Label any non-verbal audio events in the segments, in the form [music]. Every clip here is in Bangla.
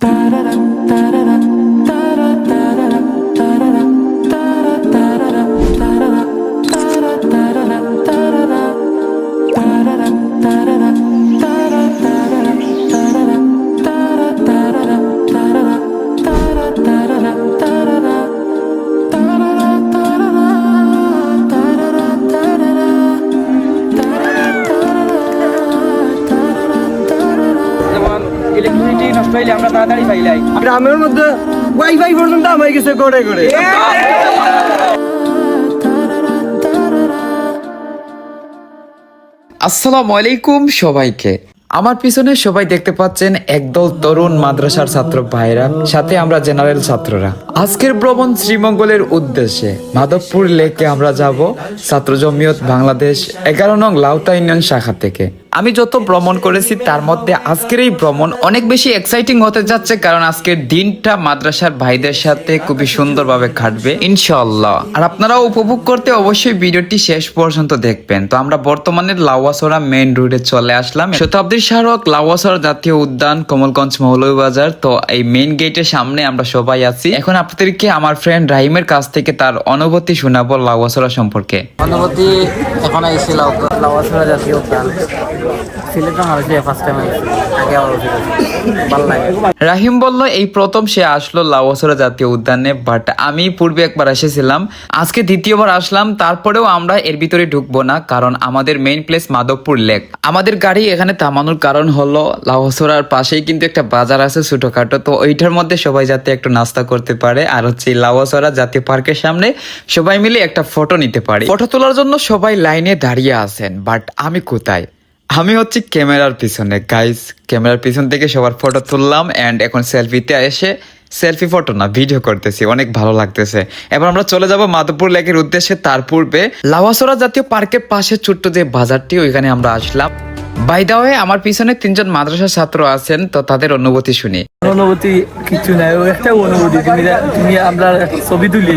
Da-da-da. নষ্ট আমরা তাড়াতাড়ি পাইলাই। গ্রামের মধ্যে ওয়াইফাই পর্যন্ত আমার গেছে করে করে আসসালামু আলাইকুম সবাইকে। আমার পিছনে সবাই দেখতে পাচ্ছেন একদল তরুণ মাদ্রাসার ছাত্র ভাইরা সাথে আমরা জেনারেল ছাত্ররা। আজকের ভ্রমণ শ্রীমঙ্গলের উদ্দেশ্যে। মাধবপুর লেকে আমরা যাব ছাত্র জমিয়ত বাংলাদেশ এগারো নং লাউতা ইউনিয়ন শাখা থেকে। আমি যত ভ্রমণ করেছি, তার মধ্যে আজকের এই ভ্রমণ অনেক বেশি এক্সাইটিং হতে যাচ্ছে, কারণ আজকের দিনটা মাদ্রাসার ভাইদের সাথে খুবই সুন্দরভাবে কাটবে ইনশাল্লাহ আর আপনারাও উপভোগ করতে অবশ্যই ভিডিওটি শেষ পর্যন্ত দেখবেন। তো আমরা বর্তমানে লাউয়াসরা মেইন রোডে চলে আসলাম। শতাব্দী স্মারক লাউয়াসরা জাতীয় উদ্যান, কমলগঞ্জ মৌলভীবাজার। তো এই মেইন গেটের সামনে আমরা সবাই আছি। এখন আপনাদেরকে আমার ফ্রেন্ড রাহিমের কাছ থেকে তার অনুভূতি শোনাবো লাউয়াসরা সম্পর্কে। অনুভূতি এখন আইসি জাতীয় উদ্যান। রাহিম বলল, এই প্রথম সে আসলো লাওয়াসরা জাতীয় উদ্যানে বাট আমি পূর্বে একবার এসেছিলাম। আজকে দ্বিতীয়বার আসলাম, তারপরেও আমরা এর ভিতরে ঢুকবো না, কারণ আমাদের মেইন প্লেস মাধবপুর লেক আমাদের গাড়ি এখানে থামানোর কারণ হলো, লাওয়াসরার পাশেই কিন্তু একটা বাজার আছে ছোটখাটো, তো ওইটার মধ্যে সবাই যাতে একটু নাস্তা করতে পারে, আর হচ্ছে লাওয়াসরা জাতীয় পার্কের সামনে সবাই মিলে একটা ফটো নিতে পারে। ফটো তোলার জন্য সবাই লাইনে দাঁড়িয়ে আছেন বাট আমি কোথায়? আমি হচ্ছে ক্যামেরার পিছনে। গাইস ক্যামেরার পিছন থেকে সবার ফটো তুললাম অ্যান্ড এখন সেলফিতে এসে সেলফি ফটো না ভিডিও করতেছি। অনেক ভালো লাগতেছে। এবার আমরা চলে যাব মাধবপুর লেকের উদ্দেশ্যে। তার পূর্বে লাওয়াসরা জাতীয় পার্কের পাশে ছোট্ট যে বাজারটি, ওইখানে আমরা আসলাম। বাই দা ওয়ে আমার পিছনে তিনজন মাদ্রাসা ছাত্র আছেন তো তাদের অনুভূতি শুনি। অনুভূতি কিছু নাই ও একটা অনুভূতি তুমি তুমি আমরা ছবি তুলি।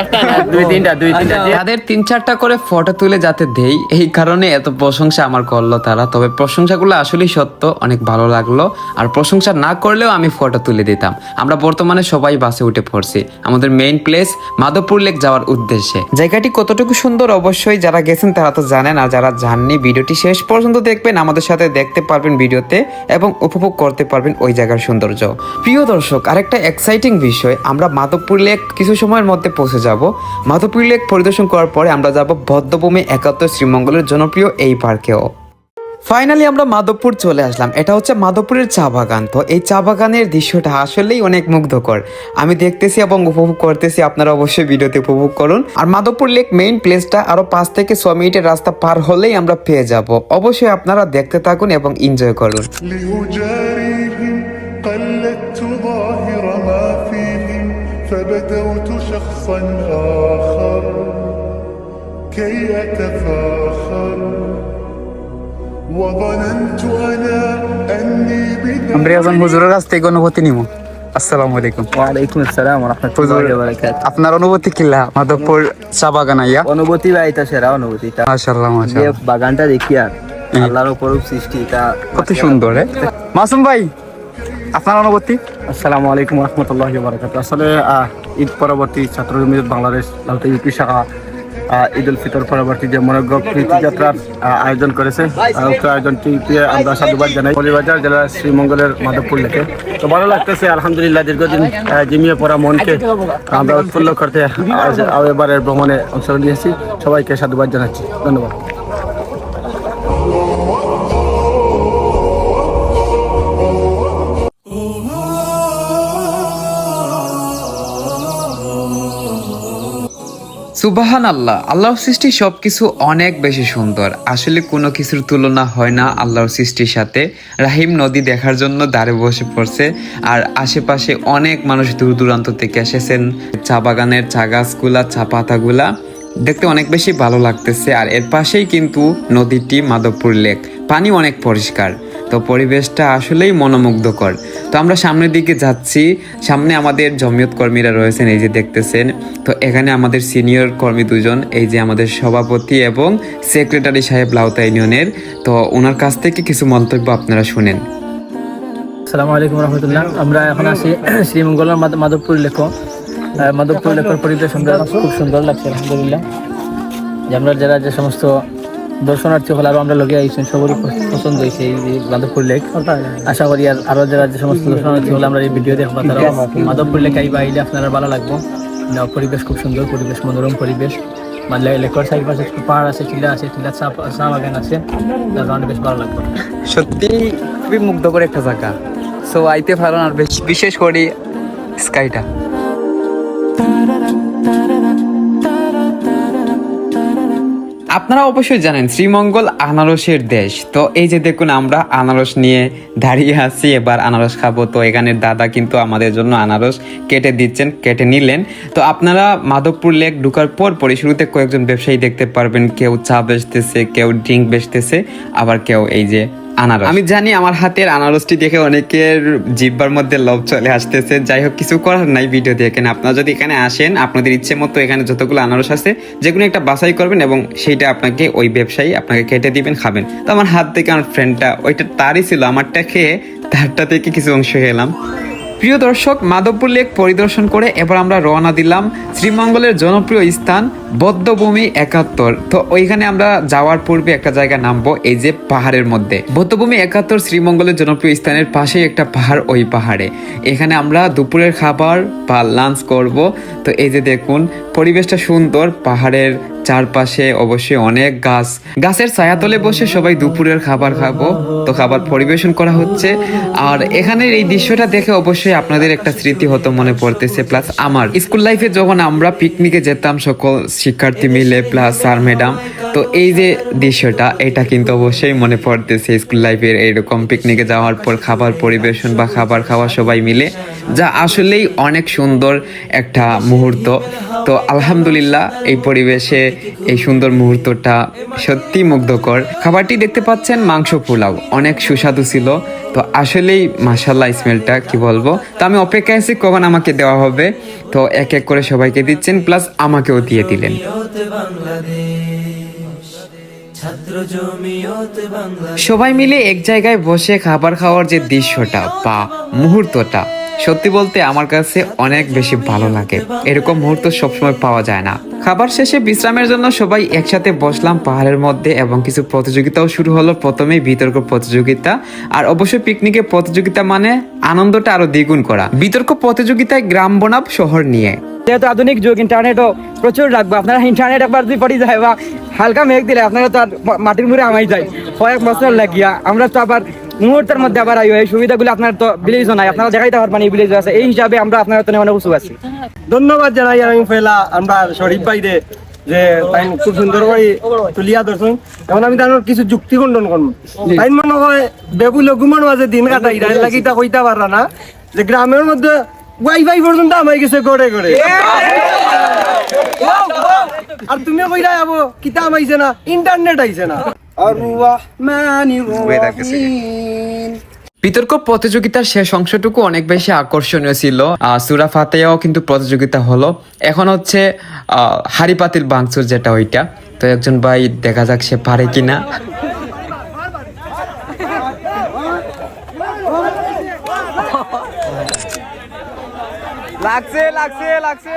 একটা না দুই তিনটা দুই তিনটা। তাদের তিন চারটা করে ফটো তুলে যাতে দেই এই কারণে এত প্রশংসা আমার করল তারা। তবে প্রশংসাগুলো আসলেই সত্য অনেক ভালো লাগল। আর প্রশংসা না করলেও আমি ফটো তুলে দিতাম। আমরা বর্তমানে সবাই বাসে উঠে পড়ছি। আমাদের মেইন প্লেস মাধবপুর লেক যাওয়ার উদ্দেশ্যে। জায়গাটি কতটুকু সুন্দর অবশ্যই যারা গেছেন তারা তো জানেন আর যারা জাননি ভিডিওটি শেষ পর্যন্ত দেখবেন। আমাদের সাথে দেখতে পারবেন ভিডিওতে এবং উপভোগ করতে পারবেন ওই জায়গার সৌন্দর্য। প্রিয় দর্শক, আরেকটা এক্সাইটিং বিষয়, আমরা মাধবপুর লেক কিছু সময়ের মধ্যে পৌঁছে যাব। মাধবপুর লেক পরিদর্শন করার পরে আমরা যাব বদ্ধভূমি একাত্তর শ্রীমঙ্গলের জনপ্রিয় এই পার্কেও। ফাইনালি আমরা মাধবপুর চলে আসলাম এটা হচ্ছে মাধবপুরের চা বাগান তো এই চা বাগানের দৃশ্যটা আসলেই অনেক মুগ্ধকর আমি দেখতেছি এবং উপভোগ করতেছি আপনারা অবশ্যই ভিডিওতে উপভোগ করুন আর মাধবপুর লেক মেইন প্লেসটা আরো পাঁচ থেকে ছ মিনিটের রাস্তা পার হলেই আমরা পেয়ে যাব অবশ্যই আপনারা দেখতে থাকুন এবং এনজয় করুন لأجاريهم قلدت ظاهر ما فيهم فبدوت شخصا آخر كي أتفاخر وظننت أنا أني আমরা এখন হুজুরের কাছ থেকে অনুভূতি নিব। আসসালামু আলাইকুম। ওয়ালাইকুম আসসালাম রহমতুল্লাহি ওয়া বারাকাতুহু। আপনার অনুভূতি কিলা মাধবপুর চা বাগান আইয়া। অনুভূতি সেরা অনুভূতিটা মাশাআল্লাহ মাশাআল্লাহ। বাগানটা দেখি আর আল্লাহর উপরূপ সৃষ্টি এটা কত সুন্দর রে মাসুম ভাই আপনার অনুভূতি? আসসালামু আলাইকুম রহমতুল্লাহ বারাকাত আসলে আহ, ঈদ পরবর্তী ছাত্র জমিয়ত বাংলাদেশ লালতা ইউপি শাখা ঈদ উল ফিতর পরবর্তী যে মনোজ্ঞ প্রীতিযাত্রার আয়োজন করেছে উক্ত আয়োজনটিকে আমরা সাধুবাদ জানাই। কলিবাজার জেলার শ্রীমঙ্গলের মাধবপুর লেখে তো ভালো লাগতেছে, আলহামদুলিল্লাহ, দীর্ঘদিন জিমিয়ে পড়া মনকে আমরা উৎফুল্ল করতে এবারের ভ্রমণে অংশ নিয়েছি। সবাইকে সাধুবাদ জানাচ্ছি। ধন্যবাদ। সুবাহান আল্লাহ আল্লাহর সৃষ্টি সবকিছু অনেক বেশি সুন্দর। আসলে কোনো কিছুর তুলনা হয় না আল্লাহর সৃষ্টির সাথে। রাহিম নদী দেখার জন্য দাঁড়ে বসে পড়ছে আর আশেপাশে অনেক মানুষ দূর দূরান্ত থেকে এসেছেন। চা বাগানের চা গাছগুলা, চা পাতাগুলা দেখতে অনেক বেশি ভালো লাগতেছে। আর এর পাশেই কিন্তু নদীটি মাধবপুর লেক। পানি অনেক পরিষ্কার। তো পরিবেশটা আসলেই মনোমুগ্ধকর। তো আমরা সামনের দিকে যাচ্ছি, সামনে আমাদের জমিয়ত কর্মীরা রয়েছেন, এই যে দেখতেছেন। তো এখানে আমাদের সিনিয়র কর্মী দুজন, এই যে আমাদের সভাপতি এবং সেক্রেটারি সাহেব লাউতা ইউনিয়নের। তো ওনার কাছ থেকে কিছু মন্তব্য আপনারা শুনেন। আসসালামু আলাইকুম রহমতুল্লাহ। আমরা এখন আছি শ্রীমঙ্গলের মাধবপুর লেখো মাধবপুর লেখর পরিবেশ খুব সুন্দর লাগছে, আলহামদুলিল্লাহ। যে আমরা যারা যে সমস্ত দর্শনার্থী হল আরও আমরা লগে আইছেন সবারই পছন্দ হয়েছে এই যে মাধবপুর লেক। আশা করি আর আরও যারা যে সমস্ত দর্শনার্থী হলে আমরা এই ভিডিও দেখব তারা মাধবপুর লেক আইবা আইলে আপনারা ভালো লাগবো। পরিবেশ খুব সুন্দর পরিবেশ মনোরম পরিবেশ। মানে লেকর চারিপাশে একটু পাহাড় আছে টিলা আছে টিলা চা চা বাগান আছে তার কারণে বেশ ভালো লাগবে। সত্যি খুবই মুগ্ধকর একটা জায়গা। সো আইতে পারেন আর বেশ- বিশেষ করে স্কাইটা আপনারা অবশ্যই জানেন, শ্রীমঙ্গল আনারসের দেশ। তো এই যে দেখুন, আমরা আনারস নিয়ে দাঁড়িয়ে আছি, এবার আনারস খাব। তো এখানের দাদা কিন্তু আমাদের জন্য আনারস কেটে দিচ্ছেন, কেটে নিলেন। তো আপনারা মাধবপুর লেক ঢুকার পর পরে শুরুতে কয়েকজন ব্যবসায়ী দেখতে পারবেন, কেউ চা বেচতেছে, কেউ ড্রিঙ্ক বেচতেছে, আবার কেউ এই যে আনারস। আমি জানি আমার হাতের আনারসটি দেখে অনেকের জিব্বার মধ্যে লোভ চলে আসতেছে। যাই হোক, কিছু করার নাই ভিডিও দেখেন আপনারা যদি এখানে আসেন, আপনাদের ইচ্ছে মতো এখানে যতগুলো আনারস আছে যেগুলো একটা বাছাই করবেন এবং সেইটা আপনাকে ওই ব্যবসায়ী আপনাকে কেটে দিবেন, খাবেন। তো আমার হাত থেকে আমার ফ্রেন্ডটা ওইটা তারই ছিল, আমারটা খেয়ে তারটা থেকে কিছু অংশ খেলাম। প্রিয় দর্শক, মাধবপুর লেক পরিদর্শন করে এবার আমরা রওনা দিলাম শ্রীমঙ্গলের জনপ্রিয় স্থান বদ্ধভূমি একাত্তর। তো ওইখানে আমরা যাওয়ার পূর্বে একটা জায়গা নামবো, এই যে পাহাড়ের মধ্যে। বদ্ধভূমি একাত্তর শ্রীমঙ্গলের জনপ্রিয় স্থানের পাশেই একটা পাহাড় ওই পাহাড়ে। এখানে আমরা দুপুরের খাবার বা লাঞ্চ করব। তো এই যে দেখুন, পরিবেশটা সুন্দর, পাহাড়ের চারপাশে অবশ্যই অনেক গাছ। গাছের ছায়াতলে বসে সবাই দুপুরের খাবার খাব। তো খাবার পরিবেশন করা হচ্ছে। আর এখানের এই দৃশ্যটা দেখে অবশ্যই আপনাদের একটা স্মৃতি হতো মনে পড়তেছে। প্লাস আমার স্কুল লাইফে যখন আমরা পিকনিকে যেতাম সকল শিক্ষার্থী মিলে, প্লাস স্যার, ম্যাডাম, তো এই যে দৃশ্যটা, এটা কিন্তু অবশ্যই মনে পড়তেছে স্কুল লাইফের এইরকম পিকনিকে যাওয়ার পর খাবার পরিবেশন বা খাবার খাওয়া সবাই মিলে, যা আসলেই অনেক সুন্দর একটা মুহূর্ত। তো আলহামদুলিল্লাহ এই পরিবেশে এই সুন্দর মুহূর্তটা সত্যি মুগ্ধকর। খাবারটি দেখতে পাচ্ছেন মাংস পোলাও। অনেক সুস্বাদু ছিল। তো আসলেই মাসাল্লাহ স্মেলটা, কি বলব? তো আমি অপেক্ষায় আছি কখন আমাকে দেওয়া হবে। তো এক এক করে সবাইকে দিচ্ছেন, প্লাস আমাকেও দিয়ে দিলেন। সবাই মিলে এক জায়গায় বসে খাবার খাওয়ার যে দৃশ্যটা, বা মুহূর্তটা সত্যি বলতে আমার কাছে অনেক বেশি ভালো লাগে। এরকম মুহূর্ত সবসময় পাওয়া যায় না। খাবার শেষে বিশ্রামের জন্য সবাই একসাথে বসলাম পাহাড়ের মধ্যে এবং কিছু প্রতিযোগিতাও শুরু হলো প্রথমেই বিতর্ক প্রতিযোগিতা। আর অবশ্যই পিকনিকে প্রতিযোগিতা মানে আনন্দটা আরও দ্বিগুণ করা। বিতর্ক প্রতিযোগিতায় গ্রাম বনাম শহর নিয়ে। যেহেতু আধুনিক যুগ ইন্টারনেটও প্রচুর রাখব আপনারা ইন্টারনেট একবার যদি পড়ি যায় বা হালকা মেঘ দিলে আপনারা তো আর মাটির মুড়ে আমাই যায়। কয়েক বছর লাগিয়া। আমরা তো আবার মুহূর্তের মধ্যে আবার আইও এই সুবিধাগুলো আপনার তো বিলেজ নাই আপনারা দেখাইতে পারবেন এই বিলেজ আছে। এই হিসাবে আমরা আপনার তো অনেক উৎসুক আছি। ধন্যবাদ জানাই আমি ফেলা আমরা শরীফ ভাইরে যে তাই খুব সুন্দর করে তুলিয়া ধরছুন। এখন আমি তার কিছু যুক্তি খণ্ডন করব। তাই মনে হয় বেবু লঘুমার মাঝে দিন কাটাই তাই লাগি তা কইতা পারা না। যে গ্রামের মধ্যে ওয়াইফাই পর্যন্ত আমায় গেছে করে করে আর তুমি কইরা যাব কিতা আমাইছে না ইন্টারনেট আইছে না। বিতর্ক প্রতিযোগিতার শেষ অংশটুকু অনেক বেশি আকর্ষণীয় ছিল। আহ, সুরা ফাতেও কিন্তু প্রতিযোগিতা হলো। এখন হচ্ছে আহ, হাড়ি পাতিল বাংচুর যেটা ওইটা। তো একজন ভাই দেখা যাক সে পারে কিনা। লাগছে লাগছে লাগছে।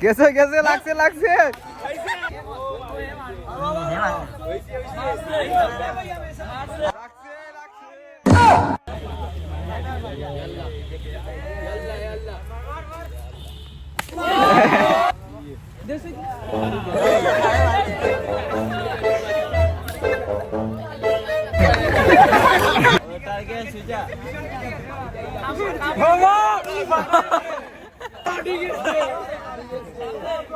कैसे कैसे लाख से लाख से? [laughs] [laughs]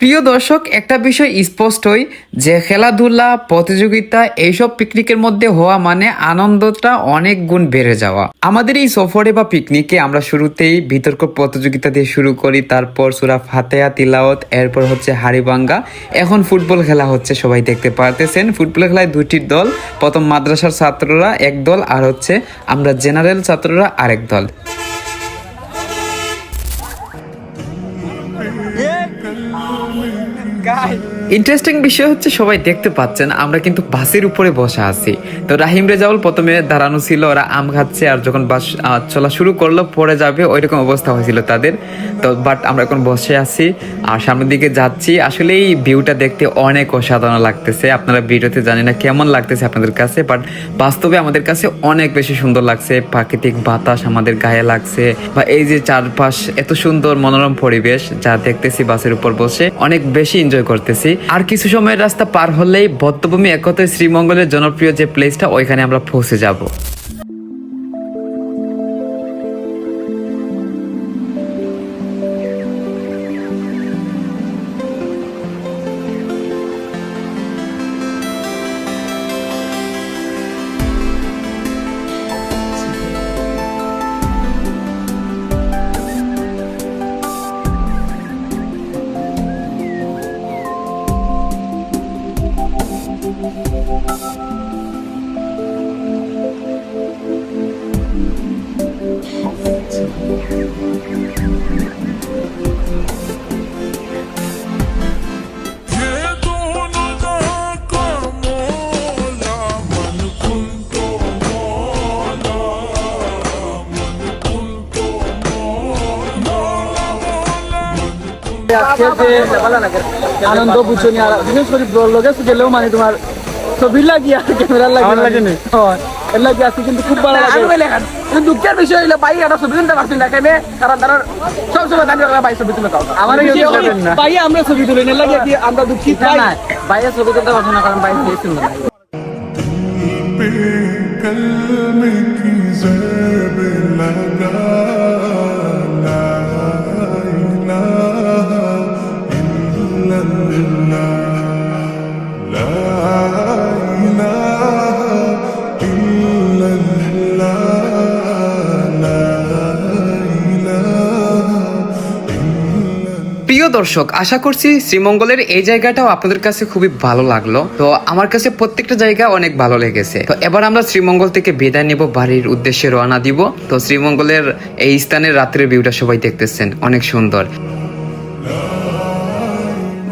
প্রিয় দর্শক, একটা বিষয় স্পষ্টই যে খেলাধুলা, প্রতিযোগিতা, এইসব পিকনিকের মধ্যে হওয়া মানে আনন্দটা অনেক গুণ বেড়ে যাওয়া। আমাদের এই সফরে বা পিকনিকে আমরা শুরুতেই বিতর্ক প্রতিযোগিতা দিয়ে শুরু করি, তারপর সুরা ফাতেহা তিলাওত এরপর হচ্ছে হারিবাঙ্গা এখন ফুটবল খেলা হচ্ছে, সবাই দেখতে পারতেছেন। ফুটবল খেলায় দুটি দল, প্রথম মাদ্রাসার ছাত্ররা এক দল আর হচ্ছে আমরা জেনারেল ছাত্ররা আরেক দল। ইন্টারেস্টিং বিষয় হচ্ছে সবাই দেখতে পাচ্ছেন, আমরা কিন্তু বাসের উপরে বসে আছি। তো রাহিম রেজাউল প্রথমে দাঁড়ানো ছিল, ওরা আম খাচ্ছে আর যখন বাস চলা শুরু করল পরে যাবে ওই রকম অবস্থা হয়েছিল তাদের। তো বাট আমরা এখন বসে আছি, আর সামনের দিকে যাচ্ছি। আসলে এই ভিউটা দেখতে অনেক অসাধারণ লাগতেছে। আপনারা ভিডিওতে জানি না কেমন লাগতেছে আপনাদের কাছে বাট বাস্তবে আমাদের কাছে অনেক বেশি সুন্দর লাগছে। প্রাকৃতিক বাতাস আমাদের গায়ে লাগছে, বা এই যে চারপাশ এত সুন্দর মনোরম পরিবেশ যা দেখতেছি বাসের উপর বসে, অনেক বেশি এনজয় করতেছি। আর কিছু সময়ের রাস্তা পার হলেই বদ্ধভূমি একতায় শ্রীমঙ্গলের জনপ্রিয় যে প্লেসটা ওইখানে আমরা পৌঁছে যাব। আনন্দ বুঝছনি আর বিশেষ করে ব্লগ লগে গেলেও মানে তোমার ছবি লাগি আর ক্যামেরা লাগি লাগে না এর লাগি আছে কিন্তু খুব ভালো লাগে। কিন্তু দুঃখের বিষয় হইল ভাই এটা ছবি তুলতে পারছি না কেন? কারণ তারা সব সময় দাঁড়িয়ে ভাই ছবি তুলে দাও। আমার ভাই আমরা ছবি তুলি না লাগে কি আমরা দুঃখিত না না বাইরে ছবি তুলতে পারছ না কারণ বাইরে সেই সুন্দর দর্শক, আশা করছি শ্রীমঙ্গলের এই জায়গাটাও আপনাদের কাছে খুবই ভালো লাগল। তো আমার কাছে প্রত্যেকটা জায়গা অনেক ভালো লেগেছে। তো এবার আমরা শ্রীমঙ্গল থেকে বিদায় নিব, বাড়ির উদ্দেশ্যে রওনা দিব। তো শ্রীমঙ্গলের এই স্থানের রাত্রের ভিউটা সবাই দেখতেছেন, অনেক সুন্দর।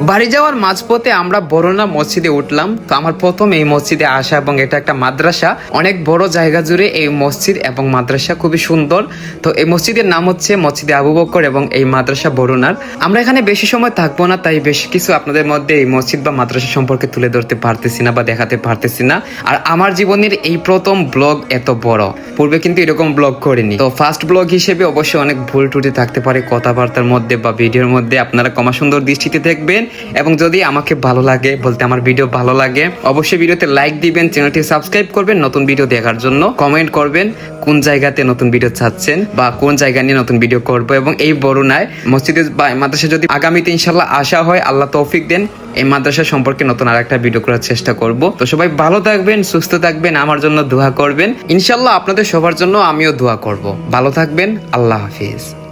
বাড়ি যাওয়ার মাঝপথে আমরা বড়না মসজিদে উঠলাম। তো আমার প্রথম এই মসজিদে আসা এবং এটা একটা মাদ্রাসা। অনেক বড় জায়গা জুড়ে এই মসজিদ এবং মাদ্রাসা খুবই সুন্দর। তো এই মসজিদের নাম হচ্ছে মসজিদে আবু বকর এবং এই মাদ্রাসা বরুণার আমরা এখানে বেশি সময় থাকব না, তাই বেশি কিছু আপনাদের মধ্যে এই মসজিদ বা মাদ্রাসা সম্পর্কে তুলে ধরতে পারতেছি না বা দেখাতে পারতেছি না। আর আমার জীবনের এই প্রথম ব্লগ এত বড়। পূর্বে কিন্তু এরকম ব্লগ করিনি। তো ফার্স্ট ব্লগ হিসেবে অবশ্যই অনেক ভুল ত্রুটি থাকতে পারে কথাবার্তার মধ্যে বা ভিডিওর মধ্যে। আপনারা কমা সুন্দর দৃষ্টিতে দেখবেন। এবং যদি আমাকে ভালো লাগে, বলতে আমার ভিডিও ভালো লাগে, অবশ্যই ভিডিওতে লাইক দিবেন চ্যানেলটি সাবস্ক্রাইব করবেন, নতুন ভিডিও দেখার জন্য। কমেন্ট করবেন কোন জায়গাতে নতুন ভিডিও চাচ্ছেন বা কোন জায়গা নিয়ে নতুন ভিডিও করব এবং এই বরুণায় মসজিদে বা মাদ্রাসা যদি আগামীতে ইনশাল্লাহ আসা হয়, আল্লাহ তৌফিক দেন, এই মাদ্রাসা সম্পর্কে নতুন আর একটা ভিডিও করার চেষ্টা করব। তো সবাই ভালো থাকবেন, সুস্থ থাকবেন, আমার জন্য দোয়া করবেন। ইনশাল্লাহ আপনাদের সবার জন্য আমিও দোয়া করব। ভালো থাকবেন, আল্লাহ হাফিজ।